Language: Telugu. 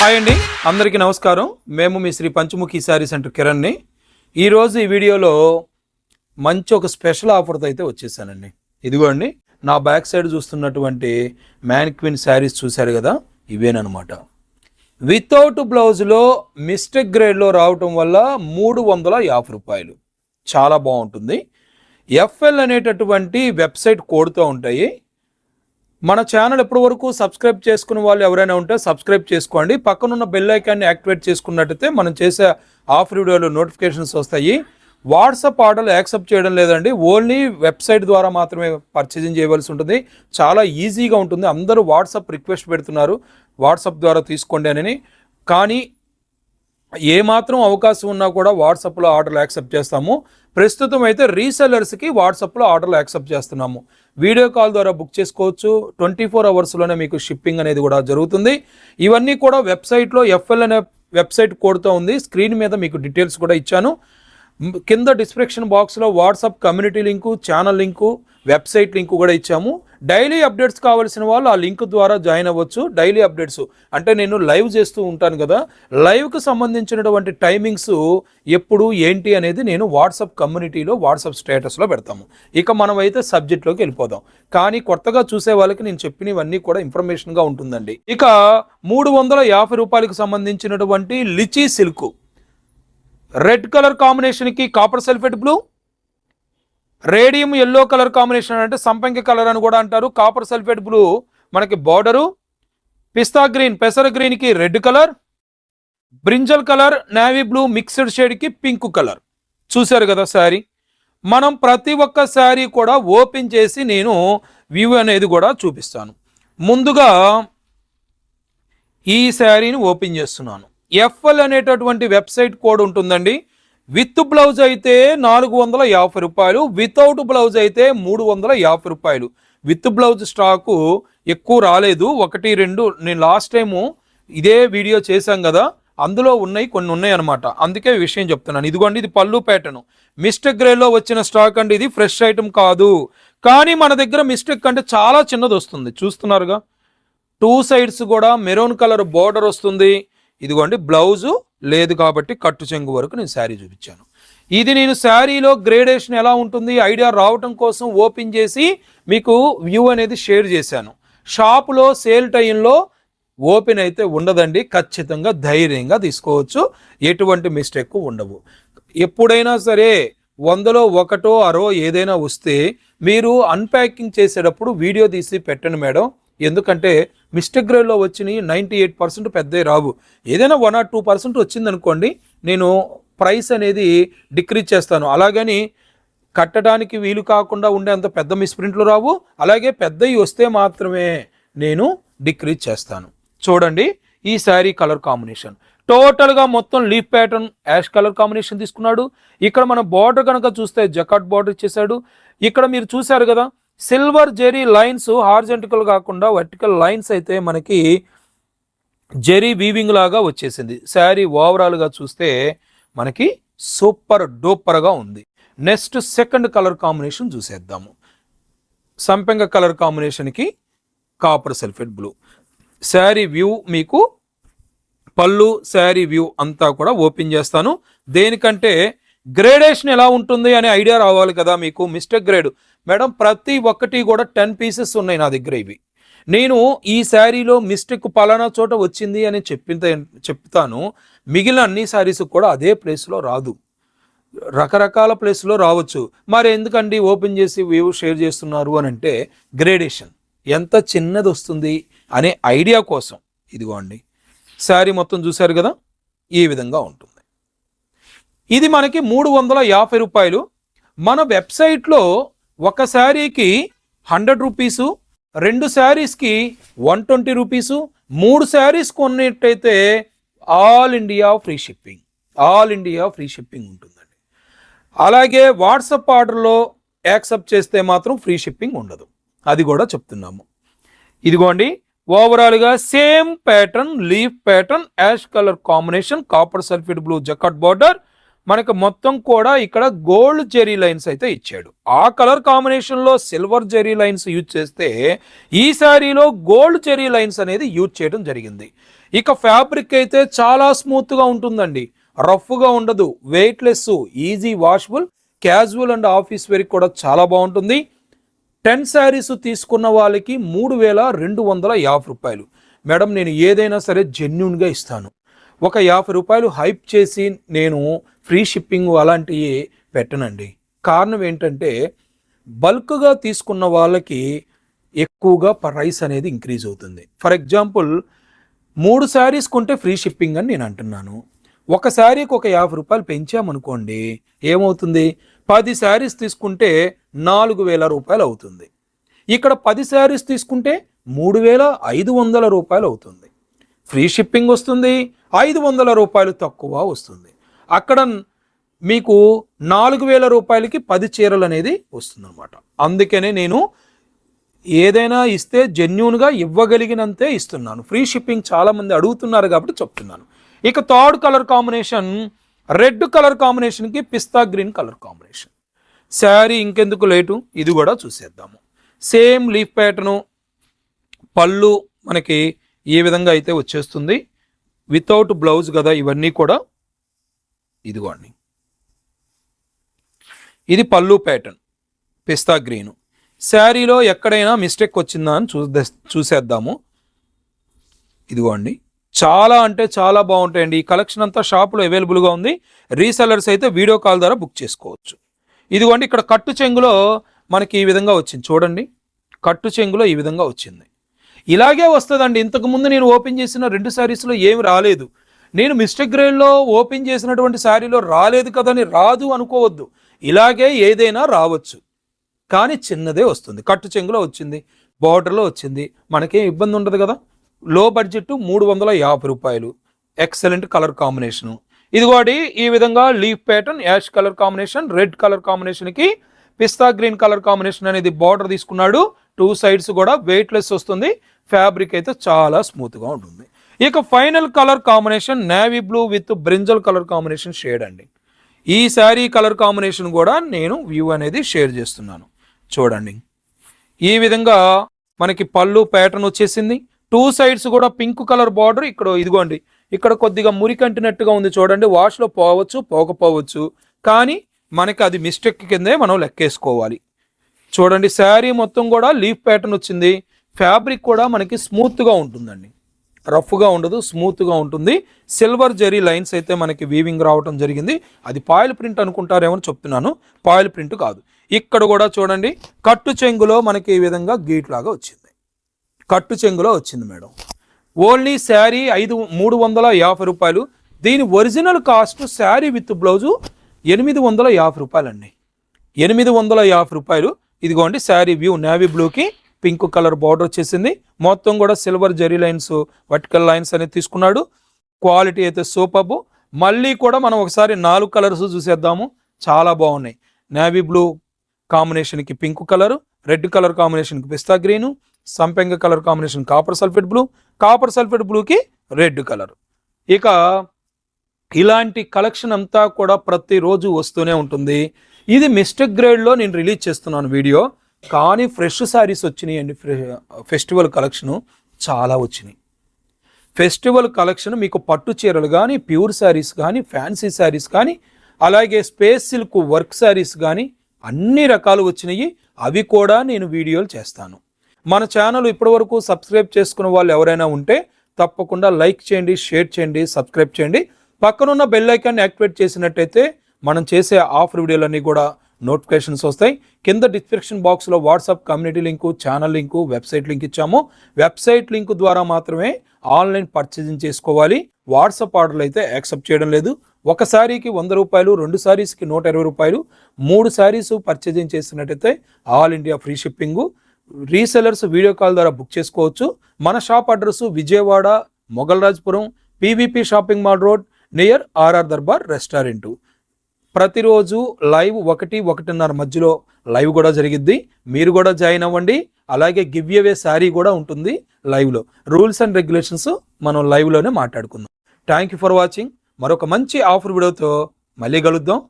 హాయ్ అండి. అందరికీ నమస్కారం. మేము మీ శ్రీ పంచముఖి శారీ సెంటర్ కిరణ్ని. ఈరోజు ఈ వీడియోలో మంచి ఒక స్పెషల్ ఆఫర్తో అయితే వచ్చేసానండి. ఇదిగో అండి నా బ్యాక్ సైడ్ చూస్తున్నటువంటి మ్యాన్ క్వీన్ శారీస్ చూశారు కదా? ఇవేనమాట వితౌట్ బ్లౌజ్లో మిస్టేక్ గ్రేడ్లో రావటం వల్ల మూడు వందల యాభై రూపాయలు. చాలా బాగుంటుంది. ఎఫ్ఎల్ అనేటటువంటి వెబ్సైట్ కోడ్తో ఉంటాయి. మన ఛానల్ ఎప్పటి వరకు సబ్స్క్రైబ్ చేసుకున్న వాళ్ళు ఎవరైనా ఉంటే సబ్స్క్రైబ్ చేసుకోండి. పక్కనున్న బెల్ ఐకాన్ని యాక్టివేట్ చేసుకున్నట్టయితే మనం చేసే ఆఫర్ వీడియోలు నోటిఫికేషన్స్ వస్తాయి. వాట్సాప్ ఆర్డర్లు యాక్సెప్ట్ చేయడం లేదండి. ఓన్లీ వెబ్సైట్ ద్వారా మాత్రమే పర్చేజింగ్ చేయవలసి ఉంటుంది. చాలా ఈజీగా ఉంటుంది. అందరూ వాట్సాప్ రిక్వెస్ట్ పెడుతున్నారు. వాట్సాప్ ద్వారా తీసుకోండి అని. కానీ ఏమాత్రం అవకాశం ఉన్నా కూడా వాట్సాప్లో ఆర్డర్లు యాక్సెప్ట్ చేస్తాము. ప్రస్తుతం అయితే రీసెల్లర్స్కి వాట్సాప్లో ఆర్డర్లు యాక్సెప్ట్ చేస్తున్నాము. వీడియో కాల్ ద్వారా బుక్ చేసుకోవచ్చు. ట్వంటీ ఫోర్ అవర్స్లోనే మీకు షిప్పింగ్ అనేది కూడా జరుగుతుంది. ఇవన్నీ కూడా వెబ్సైట్లో ఎఫ్ఎల్ అనే వెబ్సైట్ కోడ్తో ఉంది. స్క్రీన్ మీద మీకు డీటెయిల్స్ కూడా ఇచ్చాను. కింద డిస్క్రిప్షన్ బాక్స్లో WhatsApp community link channel link website link కూడా ఇచ్చాము. డైలీ అప్డేట్స్ కావాల్సిన వాళ్ళు ఆ లింక్ ద్వారా జాయిన్ అవ్వచ్చు. డైలీ అప్డేట్స్ అంటే నేను లైవ్ చేస్తూ ఉంటాను కదా. లైవ్కి సంబంధించినటువంటి టైమింగ్స్ ఎప్పుడు ఏంటి అనేది నేను వాట్సాప్ కమ్యూనిటీలో వాట్సాప్ స్టేటస్లో పెడతాము. ఇక మనం అయితే సబ్జెక్ట్లోకి వెళ్ళిపోదాం. కానీ కొత్తగా చూసే వాళ్ళకి నేను చెప్పినవన్నీ కూడా ఇన్ఫర్మేషన్గా ఉంటుందండి. ఇక మూడు వందల యాభై రూపాయలకు సంబంధించినటువంటి లిచీ సిల్క్. రెడ్ కలర్ కాంబినేషన్కి copper sulphate blue radium yellow colour combination అంటే సంపంగి కలర్ అని కూడా అంటారు. కాపర్ సల్ఫేట్ బ్లూ మనకి బార్డరు పిస్తా గ్రీన్ పెసర గ్రీన్కి red colour brinjal colour navy blue mixed షేడ్కి pink colour. చూశారు కదా శారీ? మనం ప్రతి ఒక్క శారీ కూడా ఓపెన్ చేసి నేను వ్యూ అనేది కూడా చూపిస్తాను. ముందుగా ఈ శారీని ఓపెన్ చేస్తున్నాను. ఎఫ్ఎల్ అనేటటువంటి వెబ్సైట్ కోడ్ ఉంటుందండి. విత్ బ్లౌజ్ అయితే నాలుగు వందల యాభై రూపాయలు వితౌట్ బ్లౌజ్ అయితే మూడు వందల యాభై రూపాయలు. విత్ బ్లౌజ్ స్టాకు ఎక్కువ రాలేదు. ఒకటి రెండు నేను లాస్ట్ టైము ఇదే వీడియో చేశాం కదా అందులో ఉన్నాయి కొన్ని ఉన్నాయి అనమాట అందుకే విషయం చెప్తున్నాను. ఇదిగోండి ఇది పళ్ళు ప్యాటర్న్ మిస్టేక్ గ్రేలో వచ్చిన స్టాక్ అండి ఇది ఫ్రెష్ ఐటెం కాదు. కానీ మన దగ్గర మిస్టేక్ అంటే చాలా చిన్నది వస్తుంది. చూస్తున్నారుగా? టూ సైడ్స్ కూడా మెరూన్ కలర్ బోర్డర్ వస్తుంది. ఇదిగోండి బ్లౌజు లేదు కాబట్టి కట్టు చెంగు వరకు నేను శారీ చూపించాను. ఇది నేను శారీలో గ్రేడేషన్ ఎలా ఉంటుంది ఐడియా రావటం కోసం ఓపెన్ చేసి మీకు వ్యూ అనేది షేర్ చేశాను. షాపులో సేల్ టైంలో ఓపెన్ అయితే ఉండదండి ఖచ్చితంగా ధైర్యంగా తీసుకోవచ్చు ఎటువంటి మిస్టేక్ ఉండవు. ఎప్పుడైనా సరే వందలో ఒకటో అరో ఏదైనా వస్తే మీరు అన్ప్యాకింగ్ చేసేటప్పుడు వీడియో తీసి పెట్టండి మేడం. ఎందుకంటే మిస్టేక్ గ్రేడ్లో వచ్చినాయి నైంటీ ఎయిట్ పర్సెంట్ పెద్ద రావు. ఏదైనా వన్ ఆర్ టూ పర్సెంట్ వచ్చిందనుకోండి నేను ప్రైస్ అనేది డిక్రీజ్ చేస్తాను. అలాగని కట్టడానికి వీలు కాకుండా ఉండే అంత పెద్ద మిస్ప్రింట్లు రావు అలాగే పెద్దవి వస్తే మాత్రమే నేను డిక్రీజ్ చేస్తాను. చూడండి ఈ శారీ కలర్ కాంబినేషన్. టోటల్గా మొత్తం leaf pattern ash colour combination తీసుకున్నాడు. ఇక్కడ మన బార్డర్ కనుక చూస్తే జకాట్ బార్డర్ ఇచ్చేసాడు ఇక్కడ మీరు చూశారు కదా సిల్వర్ జెరీ లైన్స్ హార్జెంటికల్ కాకుండా వర్టికల్ లైన్స్ అయితే మనకి జెరీ వీవింగ్ లాగా వచ్చేసింది. శారీ ఓవరాల్గా చూస్తే మనకి సూపర్ డూపర్గా ఉంది. నెక్స్ట్ సెకండ్ కలర్ కాంబినేషన్ చూసేద్దాము. సంపెంగ కలర్ కాంబినేషన్కి copper sulphate blue. Sari view మీకు పళ్ళు శారీ వ్యూ అంతా కూడా ఓపెన్ చేస్తాను. దేనికంటే గ్రేడేషన్ ఎలా ఉంటుంది అనే ఐడియా రావాలి కదా మీకు మిస్టేక్ గ్రేడ్ మేడం ప్రతి ఒక్కటి కూడా టెన్ పీసెస్ ఉన్నాయి నా దగ్గర ఇవి. నేను ఈ శారీలో మిస్టేక్ పలానా చోట వచ్చింది అని చెప్పిన చెప్తాను. మిగిలిన అన్ని శారీస్ కూడా అదే ప్లేస్లో రాదు. రకరకాల ప్లేస్లో రావచ్చు. మరి ఎందుకండి ఓపెన్ చేసి వ్యూ షేర్ చేస్తున్నారు అని అంటే గ్రేడేషన్ ఎంత చిన్నది వస్తుంది అనే ఐడియా కోసం. ఇదిగో అండి శారీ మొత్తం చూశారు కదా? ఈ విధంగా ఉంటుంది. ఇది మనకి మూడు వందల యాభై రూపాయలు. మన వెబ్సైట్లో ఒక శారీకి హండ్రెడ్ రూపీసు రెండు శారీస్కి వన్ ట్వంటీ రూపీసు మూడు saris కొన్నట్టయితే all India free shipping. All India free shipping ఉంటుందండి. అలాగే వాట్సప్ ఆర్డర్లో యాక్సెప్ట్ చేస్తే మాత్రం ఫ్రీ షిప్పింగ్ ఉండదు. అది కూడా చెప్తున్నాము. ఇదిగోండి ఓవరాల్గా same pattern leaf pattern ash colour combination copper sulphate blue jacquard border మనకు మొత్తం కూడా ఇక్కడ గోల్డ్ జెరీ లైన్స్ అయితే ఇచ్చాడు. ఆ కలర్ కాంబినేషన్లో సిల్వర్ జెరీ లైన్స్ యూజ్ చేస్తే ఈ శారీలో గోల్డ్ జెరీ లైన్స్ అనేది యూజ్ చేయడం జరిగింది. ఇక ఫ్యాబ్రిక్ అయితే చాలా స్మూత్గా ఉంటుందండి. రఫ్గా ఉండదు. Weightless easy washable casual and office వేర్కి కూడా చాలా బాగుంటుంది. టెన్ శారీస్ తీసుకున్న వాళ్ళకి మూడు వేల రెండు వందల యాభై రూపాయలు. మేడం నేను ఏదైనా సరే జెన్యున్గా ఇస్తాను. ఒక యాభై రూపాయలు హైప్ చేసి నేను ఫ్రీ షిప్పింగ్ అలాంటివి పెట్టనండి. కారణం ఏంటంటే బల్క్గా తీసుకున్న వాళ్ళకి ఎక్కువగా ప్రైస్ అనేది ఇంక్రీజ్ అవుతుంది. ఫర్ ఎగ్జాంపుల్ మూడు శారీస్ కొంటే ఫ్రీ షిప్పింగ్ అని నేను అంటున్నాను. ఒక శారీకి ఒక యాభై రూపాయలు పెంచామనుకోండి ఏమవుతుంది? పది శారీస్ తీసుకుంటే నాలుగు వేల రూపాయలు అవుతుంది. ఇక్కడ పది శారీస్ తీసుకుంటే మూడు వేల ఐదు వందల రూపాయలు అవుతుంది. ఫ్రీ షిప్పింగ్ వస్తుంది ఐదు వందల రూపాయలు తక్కువ వస్తుంది. అక్కడ మీకు నాలుగు వేల రూపాయలకి పది చీరలు అనేది వస్తుందన్నమాట. అందుకనే నేను ఏదైనా ఇస్తే జెన్యున్గా ఇవ్వగలిగినంతే ఇస్తున్నాను. ఫ్రీ షిప్పింగ్ చాలామంది అడుగుతున్నారు కాబట్టి చెప్తున్నాను. ఇక third colour combination red colour కాంబినేషన్కి pista green colour combination. Sari ఇంకెందుకు లేటు? ఇది కూడా చూసేద్దాము. సేమ్ లీఫ్ ప్యాటర్ను పళ్ళు మనకి ఏ విధంగా అయితే వచ్చేస్తుంది? వితౌట్ బ్లౌజ్ కదా ఇవన్నీ కూడా. ఇదిగోండి. ఇది పళ్ళు ప్యాటర్న్ పిస్తా గ్రీను. శారీలో ఎక్కడైనా మిస్టేక్ వచ్చిందా అని చూసే చూసేద్దాము. ఇదిగోండి. చాలా అంటే చాలా బాగుంటాయండి. ఈ కలెక్షన్ అంతా షాపులో అవైలబుల్గా ఉంది. రీసెలర్స్ అయితే వీడియో కాల్ ద్వారా బుక్ చేసుకోవచ్చు. ఇదిగోండి ఇక్కడ కట్టు చెంగులో మనకి ఈ విధంగా వచ్చింది. చూడండి. కట్టు చెంగులో ఈ విధంగా వచ్చింది. ఇలాగే వస్తుందండి. ఇంతకుముందు నేను ఓపెన్ చేసిన రెండు శారీస్లో ఏమి రాలేదు. నేను మిస్టేక్ గ్రేడ్లో ఓపెన్ చేసినటువంటి శారీలో రాలేదు కదని రాదు అనుకోవద్దు. ఇలాగే ఏదైనా రావచ్చు. కానీ చిన్నదే వస్తుంది. కట్టు చెంగులో వచ్చింది బార్డర్లో వచ్చింది. మనకేం ఇబ్బంది ఉండదు కదా? లో బడ్జెట్ మూడు వందల యాభై రూపాయలు. ఎక్సలెంట్ కలర్ కాంబినేషను ఇదిగోటి ఈ విధంగా leaf pattern ash colour combination red colour కాంబినేషన్కి పిస్తా గ్రీన్ కలర్ కాంబినేషన్ అనేది బార్డర్ తీసుకున్నాడు. టూ సైడ్స్ కూడా వెయిట్లెస్ వస్తుంది. ఫ్యాబ్రిక్ అయితే చాలా స్మూత్గా ఉంటుంది. ఇక final colour combination navy blue with brinjal colour combination shade అండి. ఈ శారీ కలర్ కాంబినేషన్ కూడా నేను వ్యూ అనేది షేర్ చేస్తున్నాను. చూడండి. ఈ విధంగా మనకి పళ్ళు ప్యాటర్న్ వచ్చేసింది. టూ సైడ్స్ కూడా పింక్ కలర్ బార్డర్ ఇక్కడ ఇదిగోండి. ఇక్కడ కొద్దిగా మురికంటినట్టుగా ఉంది చూడండి. వాష్లో పోవచ్చు పోకపోవచ్చు. కానీ మనకి అది మిస్టేక్ కిందే మనం లెక్కేసుకోవాలి. చూడండి శారీ మొత్తం కూడా లీఫ్ ప్యాటర్న్ వచ్చింది. ఫ్యాబ్రిక్ కూడా మనకి స్మూత్గా ఉంటుందండి. రఫ్గా ఉండదు స్మూత్గా ఉంటుంది. సిల్వర్ జెరీ లైన్స్ అయితే మనకి వీవింగ్ రావటం జరిగింది. అది పాయిల్ ప్రింట్ అనుకుంటారేమో అని చెప్తున్నాను. పాయిల్ ప్రింట్ కాదు. ఇక్కడ కూడా చూడండి కట్టు చెంగులో మనకి ఈ విధంగా గీట్ లాగా వచ్చింది. కట్టు చెంగులో వచ్చింది మేడం. ఓన్లీ శారీ ఐదు మూడు వందల యాభై రూపాయలు. దీని original cost sari with blouse ఎనిమిది వందల యాభై రూపాయలండి. ఎనిమిది వందల యాభై రూపాయలు. ఇదిగోండి శారీ వ్యూ నేవీ బ్లూకి పింక్ కలర్ బార్డర్ వచ్చేసింది. మొత్తం కూడా silver zari lines vertical lines అనేది తీసుకున్నాడు. క్వాలిటీ అయితే సూపర్బు. మళ్ళీ కూడా మనం ఒకసారి నాలుగు కలర్స్ చూసేద్దాము. చాలా బాగున్నాయి. నేవీ బ్లూ కాంబినేషన్కి పింక్ కలర్ రెడ్ కలర్ కాంబినేషన్కి పిస్తా గ్రీను సంపెంగ colour combination copper sulphate blue copper sulphate బ్లూకి రెడ్ కలర్. ఇక ఇలాంటి కలెక్షన్ అంతా కూడా ప్రతిరోజు వస్తూనే ఉంటుంది. ఇది మిస్టేక్ గ్రేడ్లో నేను రిలీజ్ చేస్తున్నాను వీడియో. కానీ ఫ్రెష్ శారీస్ వచ్చినాయి అండి. ఫెస్టివల్ కలెక్షను చాలా వచ్చినాయి. ఫెస్టివల్ కలెక్షన్ మీకు పట్టు చీరలు కానీ ప్యూర్ శారీస్ కానీ ఫ్యాన్సీ శారీస్ కానీ అలాగే స్పేస్ సిల్క్ వర్క్ శారీస్ కానీ అన్ని రకాలు వచ్చినాయి. అవి కూడా నేను వీడియోలు చేస్తాను. మన ఛానల్ ఇప్పటివరకు సబ్స్క్రైబ్ చేసుకున్న వాళ్ళు ఎవరైనా ఉంటే తప్పకుండా లైక్ చేయండి షేర్ చేయండి సబ్స్క్రైబ్ చేయండి. పక్కనున్న బెల్ ఐకాన్ని యాక్టివేట్ చేసినట్టయితే మనం చేసే ఆఫర్ వీడియోలన్నీ కూడా నోటిఫికేషన్స్ వస్తాయి. కింద డిస్క్రిప్షన్ బాక్స్లో WhatsApp community link channel link website link ఇచ్చాము. వెబ్సైట్ లింక్ ద్వారా మాత్రమే ఆన్లైన్ పర్చేజింగ్ చేసుకోవాలి. వాట్సాప్ ఆర్డర్లు అయితే యాక్సెప్ట్ చేయడం లేదు. ఒక శారీకి వంద రూపాయలు రెండు శారీస్కి నూట ఇరవై రూపాయలు మూడు శారీస్ పర్చేజింగ్ చేసినట్టయితే all India free shipping. Resellers video call ద్వారా బుక్ చేసుకోవచ్చు. మన shop address Vijayawada Mogalrajpuram PVP shopping mall road near RR Darbar restaurant. ప్రతిరోజు లైవ్ ఒకటి ఒకటిన్నర మధ్యలో లైవ్ కూడా జరిగిద్ది. మీరు కూడా జాయిన్ అవ్వండి. అలాగే గివ్ అవే శారీ కూడా ఉంటుంది లైవ్లో. రూల్స్ అండ్ రెగ్యులేషన్స్ మనం లైవ్లోనే మాట్లాడుకుందాం. Thank you for watching. మరొక మంచి ఆఫర్ వీడియోతో మళ్ళీ కలుద్దాం.